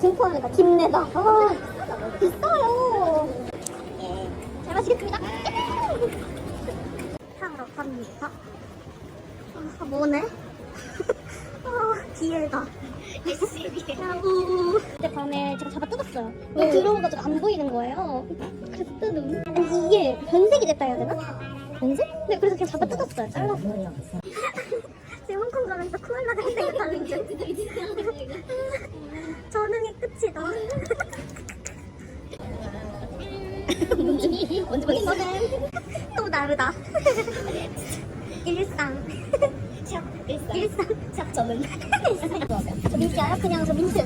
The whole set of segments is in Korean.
하내다 김내다. 아 비싸요. 잘 마시겠습니다. 사러 갑니다. 아 뭐네? 아 야구 그때 밤에 제가 잡아 뜯었어요. 근데 들어오가지고 안 보이는 거예요. 그래서 뜯음 아니 이게 변색이 됐다 해야 되나? 변색? 네 그래서 그냥 잡아 뜯었어요. 잘랐어요. 지금 홍콩 가면서 코알라가 인생이 다른 줄 일상 샵 일상 일상 샵 저는 저 민트 알아? 그냥 저 민트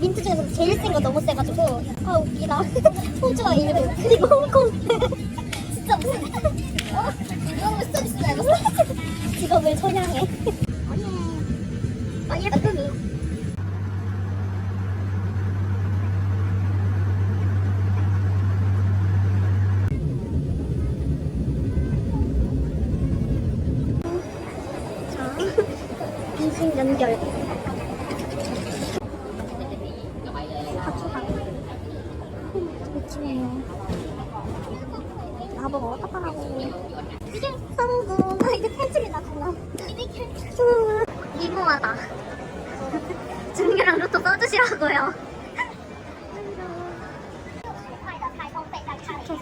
민트 중에서 제일 센 거 너무 세가지고 아 웃기다 호주와 일본 그리고 홍콩 진짜 무슨 어? 이거는 스토리스 알고 직업을 선양해 아니 예쁘니 자 인식 연결 가져가 미치네요 나보고 어떡하라고 이게 성공 아 이제 탈출이 나구나 미모하다 준규랑 로또 써주시라고요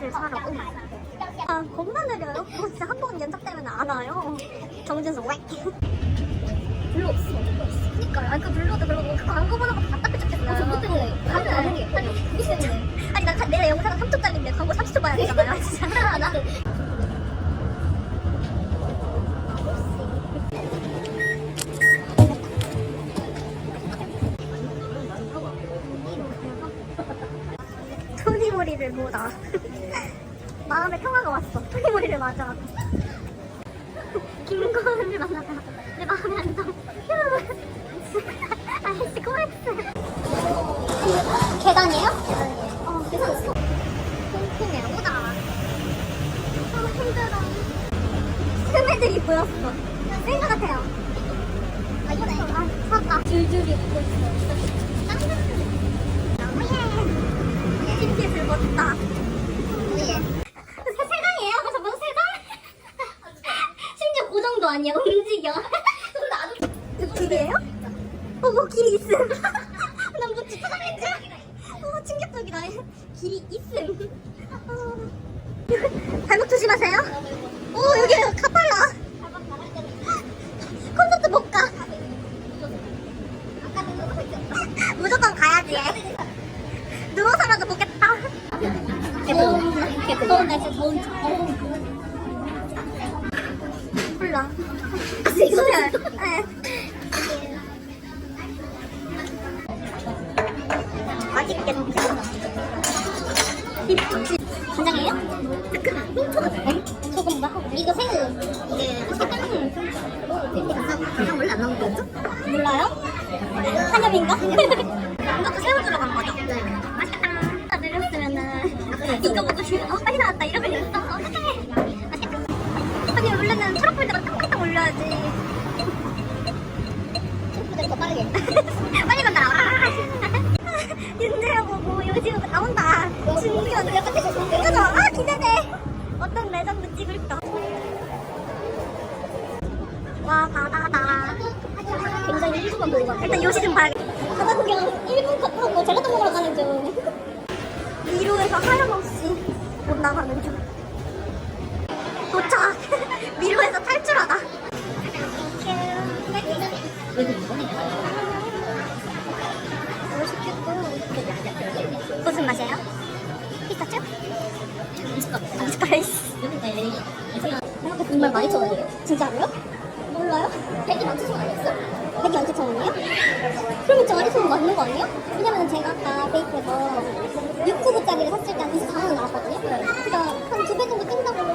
티켓을 사러 아 겁나 느려요. 그거 진짜 한 번 연착되면 안 와요. 정진수 웩 블루 없어. 그니까요. 아니 그 블루도 그러고 그 광고 보는 것도 답답해 죽겠어요. 저못 때문에 광고 안게 아니 내가 영상은 3초짜리인데 광고 30초 봐야 되잖아요. 진짜 나. 토니모리를 보다 토니모리를 맞아 김고은을 만나다 내 마음의 안정 아이씨 코엑스 계단이에요? 계단이에요. 어 계단 콩콩이야 보다. 아 힘들어. 스매들이 보였어. 센것 같아요. 아 이거네. 아 섰다. 줄줄이 있어 색깔은 원래 안 나오는 거였죠? 몰라요? 한엽인가? 이것도 새우 들어간 거죠? 네. 맛있겠다. 아, 느렸으면은 이거 먹고 싶어 어 빨리 나왔다. 이러면 있어. 어떡해. 맛있겠다. 아니 원래는 초록불 때가 딱딱딱 올려야지. 초록불 때더 빠르게. 빨리 간다 윤재야 보고 요즘 나온다. 준규 약간 텐션 좋은데 그죠? 아 기대돼. 어떤 레전드 찍을까 와 바다다 굉장히 일주만 보고 가 일단 요시 좀 봐야겠다 바다 구경 1분 컷 하고 젤라또 먹으러 가는 중. 미로에서 하염없이 못 나가는 중. 도착! 미로에서 탈출하다. 무슨 맛이에요? 피스타츄? 미숫가루 생각해 정말 많이 쳐원이에요 진짜로요? 몰라요? 100이 17,000원 아니었어? 100이 17,000원이에요? 그러면 저 아래서 맞는 거 아니에요? 왜냐면 제가 아까 베이크에서 699짜리를 샀을 때 한 24만원 나왔거든요? 그러니까 한 두 배 정도 뛴다고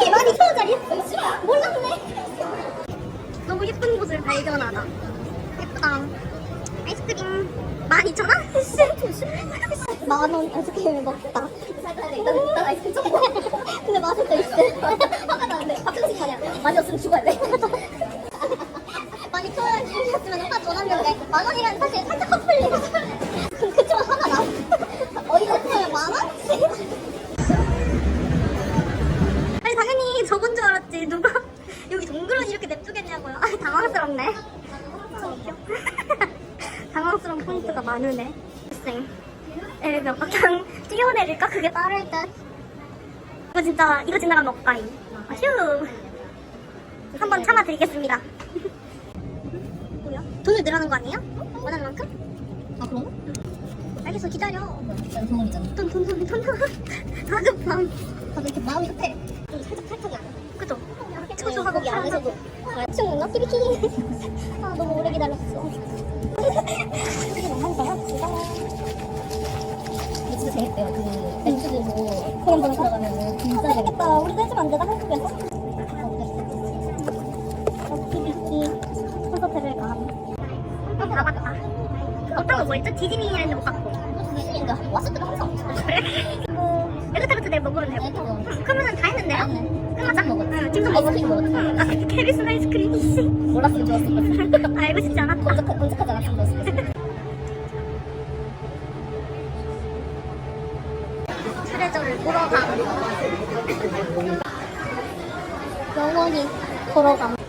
이게 12,000원짜리? 몰랐네 너무 예쁜 곳을 발견하다 예쁘다 아이스크림 12,000원? 만원 아이스크림을 먹다 일단 아이스크림 좀 먹어 근데 맛은 또 있어 화가 나는데 가끔씩 가냐 많이 없으면 죽어야 돼 있으면 오빠 전화했는데 만 원이면 사실 살짝 커플링. 그럼 그쪽은 화가 나. 어이가 없으면 만 원씩. 아니 당연히 저건 줄 알았지 누가 여기 동그란 이렇게 냅두겠냐고요. 아 당황스럽네. 당황스러운 포인트가 많으네. 쌩. 에몇 바탕 뛰어내릴까? 그게 빠를 듯. 이거 진짜 이거 지나가면. 아, 휴. 한번 참아드리겠습니다. 돈을 늘하는 거 아니에요? 원하는 만큼? 아 그런 거? 알겠어 기다려. 진짜 경험이잖아. 돈돈돈 돈. 다급함. 다들 이렇게 마음이 급해. 좀 살짝 탈탈이 안 나. 그죠? 네, 초조하고 여기 안에서도 지금 뭔가 키비키. 아 너무 오래 기다렸어. 이게 너무 잘하지. 이게 진짜 재밌대요. 그 맥주 들고 코인 번호 들어가면은 진짜 재밌다. 재밌겠다. 우리도 해주면 안 되나 한국에서? 뭐였죠? 디즈니랜드 못 갔고. 디즈니랜드 왔을 때도 항상 없어. 그래? 뭐 에그타르트 내일 먹으면 되고. 응. 응, 그러면은 다 했는데요? 응. 끝났자. 먹었지. 응, 지금 아이스크림 먹었지. 응, 아, 캐리스 아이스크림 이씨. 몰랐으면 좋았을 것 같아. 알고 싶지 않았다. 언제까- 언제까지 않았으면 좋았을 것 같아. 트레저를 보러 가. 영원히 보러 가.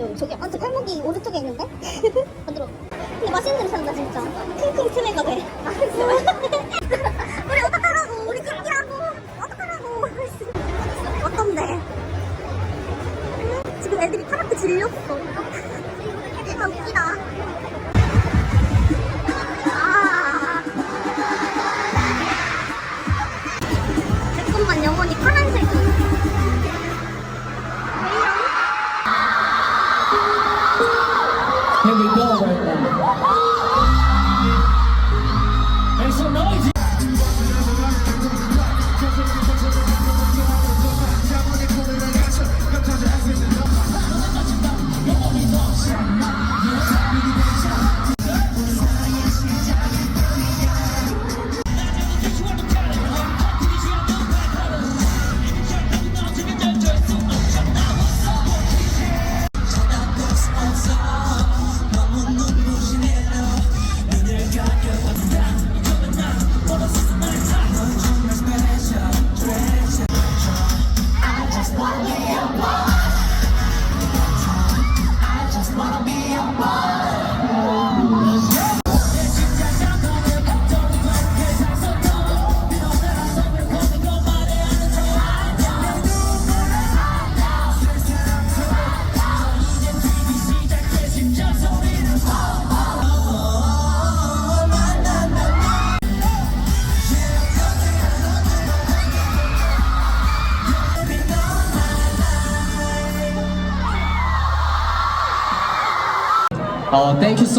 응, 저기 아, 저 팔목이 오른쪽에 있는데? 만들어. 근데 맛있는 냄새 난다, 진짜. 킁킁 트네가 돼. 우리 어떡하라고? 우리 끊기라고? 어떡하라고? 어떤데? 지금 애들이 파랗게 질렸어.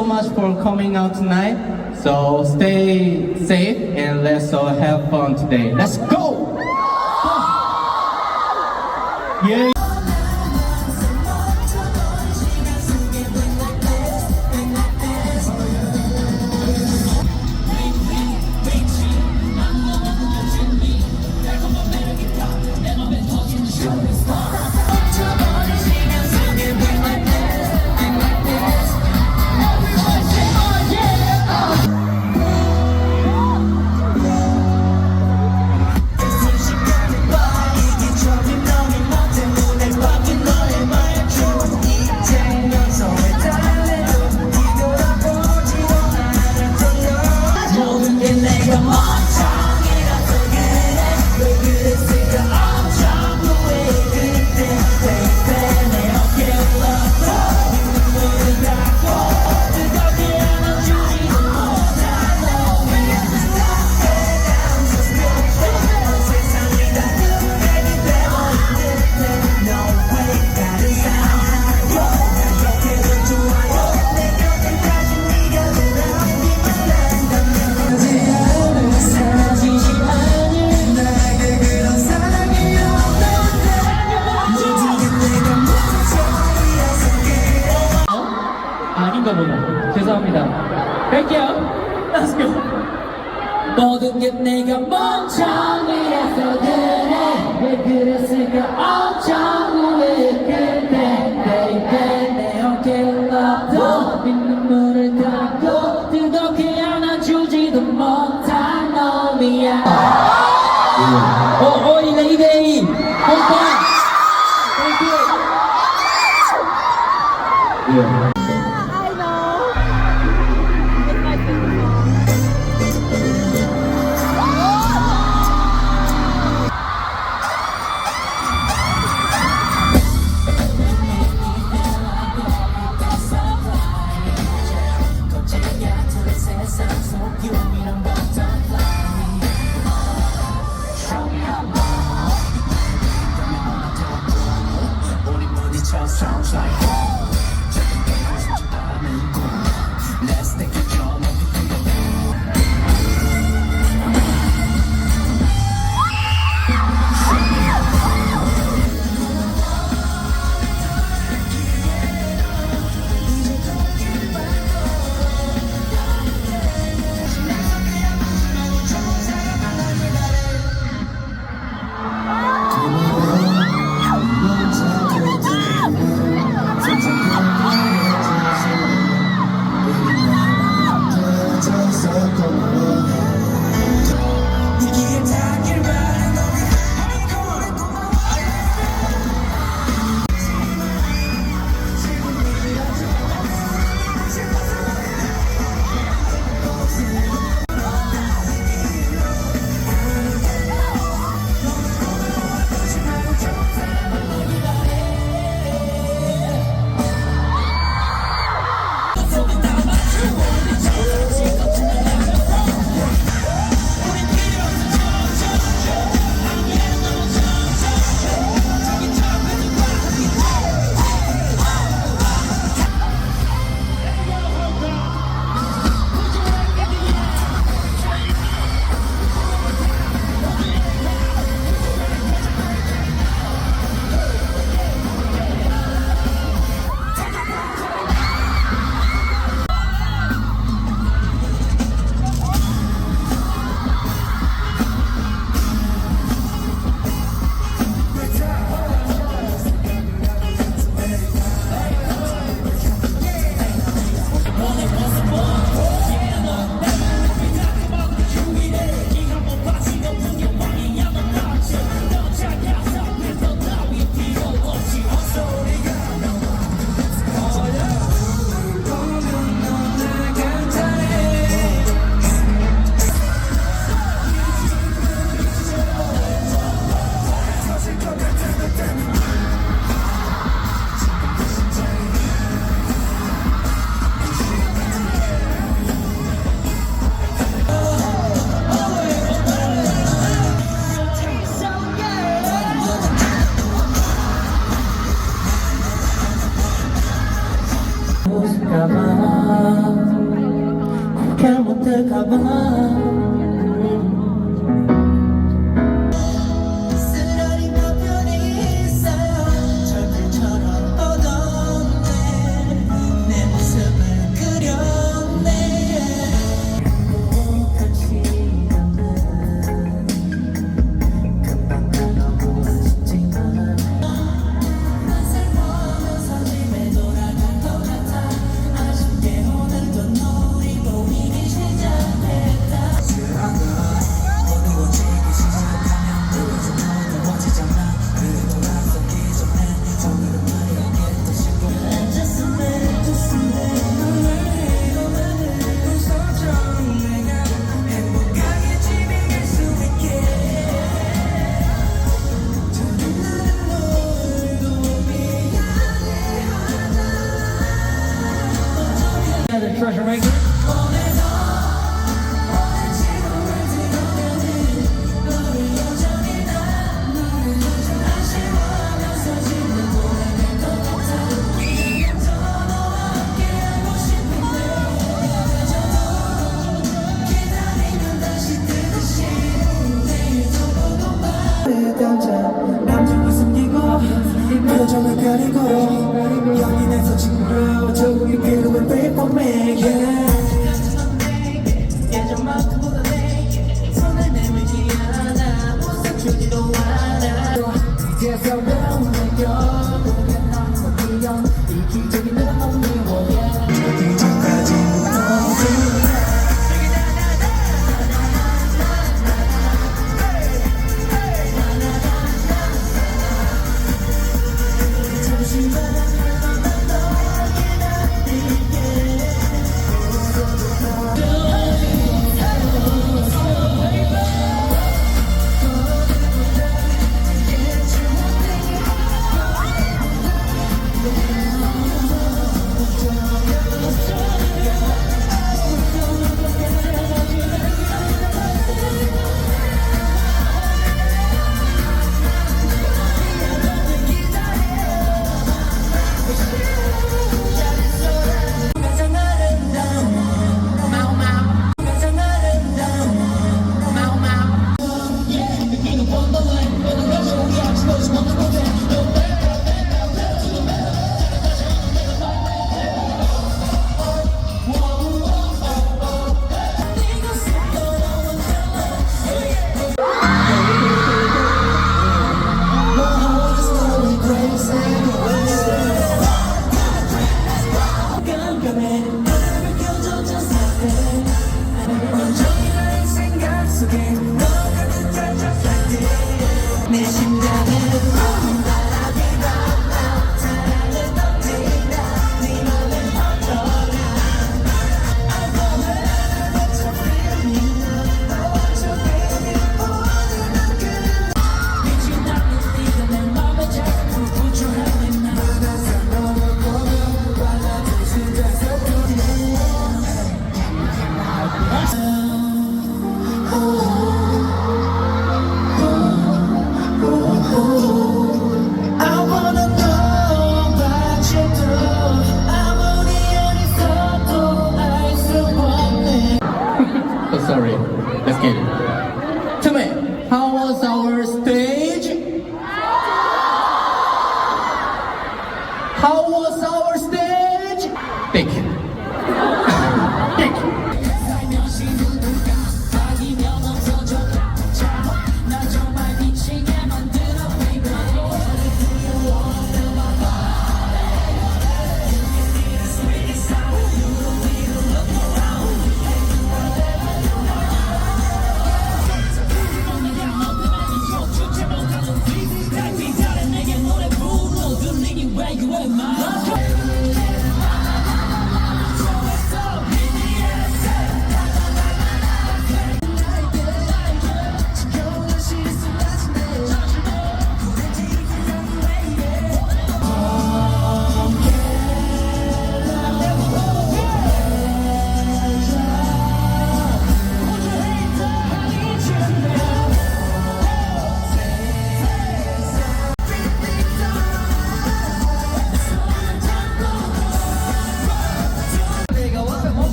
So much for coming out tonight. So stay safe and let's all have fun today. Let's go! Yeah.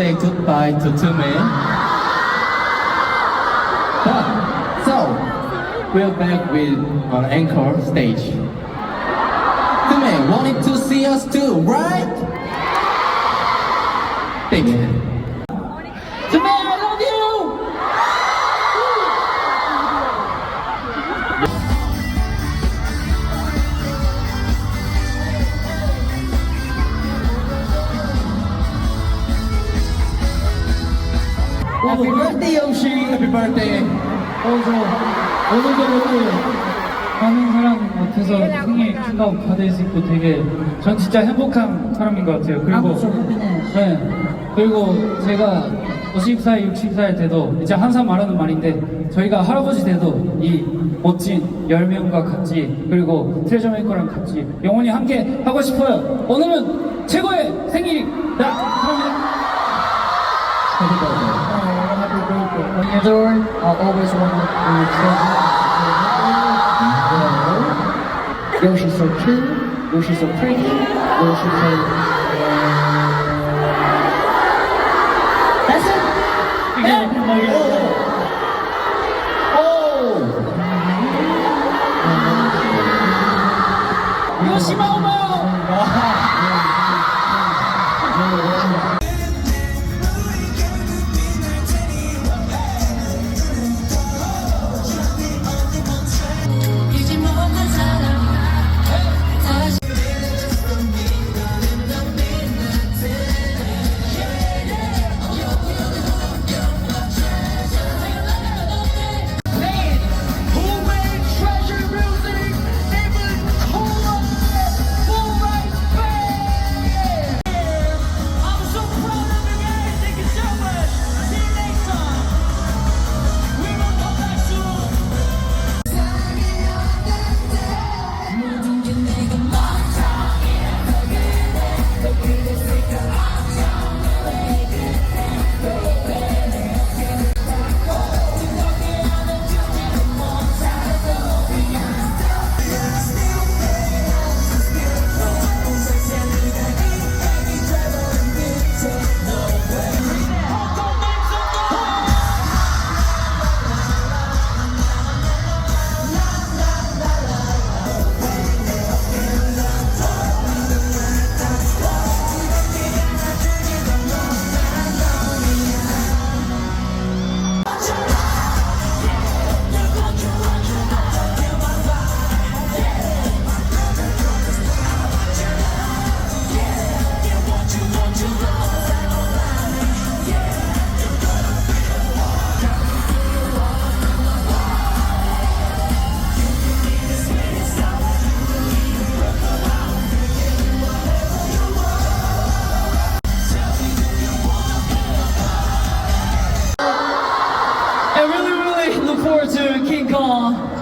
Say goodbye to Tume. But, so, we're back with our anchor stage. Tume wanted to see us too, right? Thank you. Happy birthday, Yoshi! Happy birthday! 어저 오늘도 이렇게 많은 사람 앞에서 생일 축하하고 받을 수 있고 되게 전 진짜 행복한 사람인 것 같아요. 그리고 네 그리고 제가 50살, 60살 돼도 이제 항상 말하는 말인데 저희가 할아버지 돼도 이 멋진 10명과 같이 그리고 트레저 메이커랑 같이 영원히 함께 하고 싶어요. 오늘은 최고의 생일이다. 감사합니다. When you're born, I'll always wanted to Yoshi's so cute, Yoshi's so pretty, Yoshi's so... Uh, that's it! Oh, oh, oh. Yeah. 이제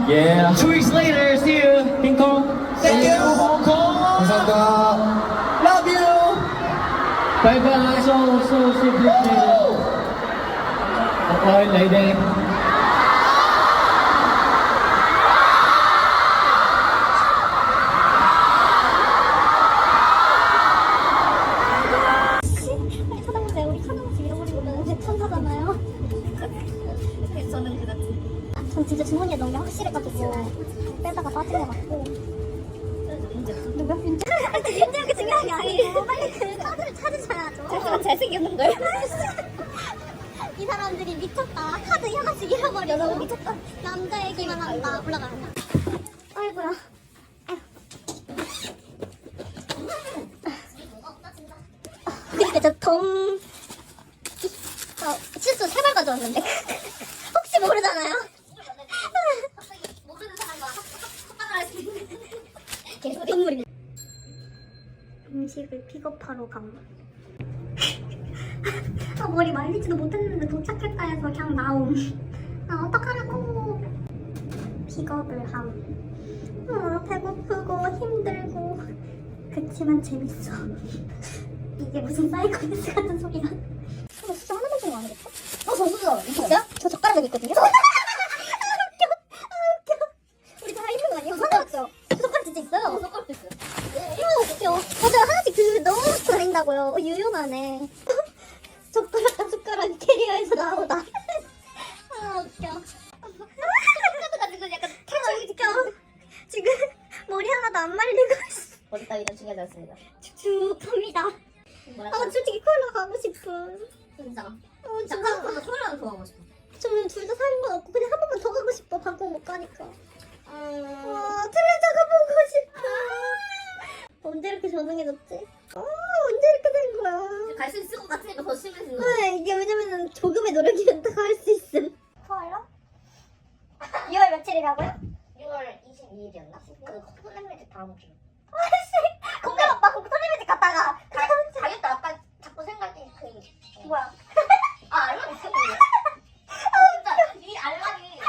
Yeah. Two weeks later, see you, King Kong. Thank you. Hong Kong. 감사합니다. Love you! Bye bye. So, so, so appreciate it. Bye, lady. 저 덤... 어, 실수 세발 가져왔는데 혹시 모르잖아요. 모르는 사람과 합방을 할수 있는 계속 선물입니다. 음식을 픽업하러 간 아, 머리 말리지도 못했는데 도착할까 해서 그냥 나옴. 아, 어떡하라고. 픽업을 함. 아, 배고프고 힘들고. 그치만 재밌어. 이게 무슨 사이코패스 같은 소리야. 어, 진짜 하나만 준거 아니겠어? 어, 저 수저. 있어요? 저 젓가락 여기 있거든요. 아, 웃겨. 아, 웃겨. 우리 다 있는 거 아니에요? 젓가락. 저 젓가락 진짜 있어요. 젓가락도 있어요. 이거 웃겨. 어, 제가 하나씩 그 너무 다닌다고요. 어, 유용하네. 나오다. 아 웃겨. 가지고 약간 아, 웃겨. 지금 머리 하나도 안 말리고 있어. 머리 따위는 중요하지 않습니다. 축축합니다. 아 솔직히 콜라 가고 싶어. 진짜. 어 진짜. 잠깐만 소라는 좋아하고 싶어. 저는 둘다 사는 건 없고 그냥 한 번만 더 가고 싶어. 방콕 못 가니까. 와 트레저가 보고 싶어. 언제 이렇게 조용해졌지? 어 언제 이렇게 된 거야? 갈 수 있을 것 같으니까 더 심해지는 거. 네, 이게 왜냐면은 조금의 노력이면 다 할 수 있음. 좋아요? 6월 며칠이라고요? 6월 22일이었나? 그 콜렘매직 다음 주. 아씨, 공대 오빠 공토리뮤직 갔다가 가, 가겠다. 아까 자꾸 생각이 그 뭐야? 아 알람 있었는데. 진짜 이 알람이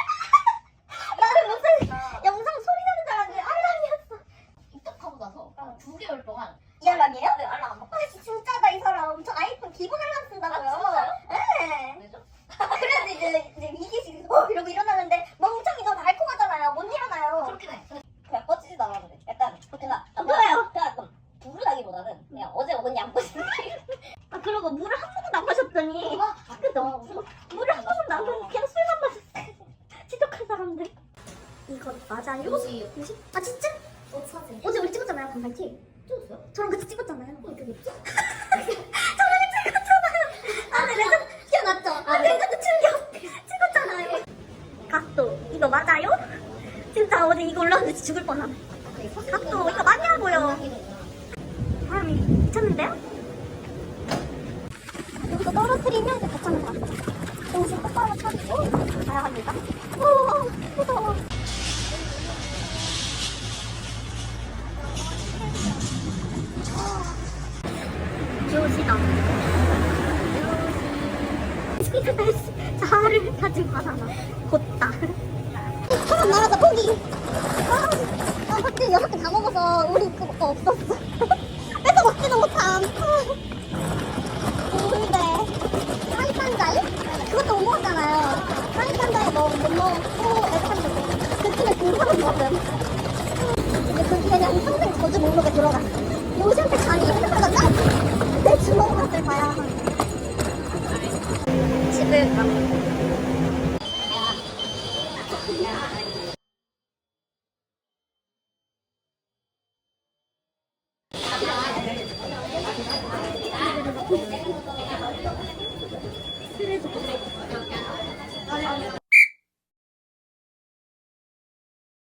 나는 무슨 아, 영상 소리 나는 줄 알았는데 알람이었어. 입덕하고 나서 두 개월 동안 이 알람이에요? 네, 알람 안 받고 아씨, 진짜다 이 사람. 저 아이폰 기본 알람 쓴다고요. 조시다. 스피드댄스 자아를 가진 바나나 곧다. 나가자 포기. 아, 아 박지 여섯 개 다 먹어서 우리 그거 없었어. 뺏어 먹지도 못함. 근데 하이판자이? 그것도 못 먹었잖아요. 하이판자이 뭐 못 먹고 애판자이 그 중에 공부하는 먹음. 근데 그게 그냥 평생 저주 목록에 들어갔어 요즘 때 간이 흔들어졌나? 내 주먹 맛을 봐야 하는 집을